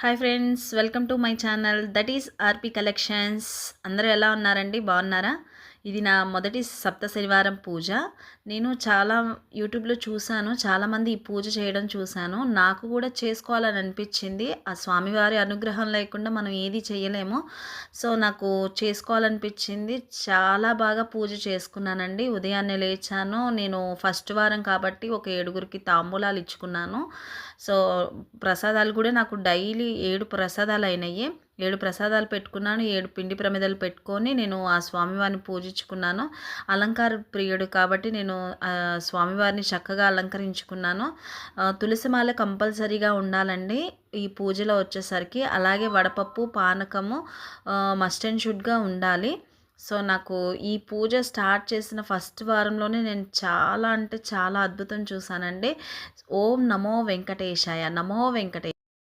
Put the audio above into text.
Hi friends welcome to my channel that is RP collections అందరూ ఎలా ఉన్నారండి? బాగున్నారా? ఇది నా మొదటి సప్త శనివారం పూజ. నేను చాలా యూట్యూబ్లో చూశాను. చాలామంది ఈ పూజ చేయడం చూశాను. నాకు కూడా చేసుకోవాలని అనిపించింది. ఆ స్వామివారి అనుగ్రహం లేకుండా మనం ఏది చేయలేము. సో నాకు చేసుకోవాలనిపించింది. చాలా బాగా పూజ చేసుకున్నానండి. ఉదయాన్నే లేచాను. నేను ఫస్ట్ వారం కాబట్టి ఒక ఏడుగురికి తాంబూలాలు ఇచ్చుకున్నాను. సో ప్రసాదాలు కూడా నాకు డైలీ ఏడు ప్రసాదాలు అయినాయి. ఏడు ప్రసాదాలు పెట్టుకున్నాను ఏడు పిండి ప్రమిదలు పెట్టుకొని నేను ఆ స్వామివారిని పూజించుకున్నాను. అలంకార ప్రియుడు కాబట్టి నేను స్వామివారిని చక్కగా అలంకరించుకున్నాను. తులసిమాల కంపల్సరీగా ఉండాలండి ఈ పూజలో వచ్చేసరికి. అలాగే వడపప్పు పానకము మస్ట్ అండ్ షుడ్గా ఉండాలి. సో నాకు ఈ పూజ స్టార్ట్ చేసిన ఫస్ట్ వారంలోనే నేను చాలా అంటే చాలా అద్భుతం చూశానండి. ఓం నమో వెంకటేశాయ నమో వెంకటేశ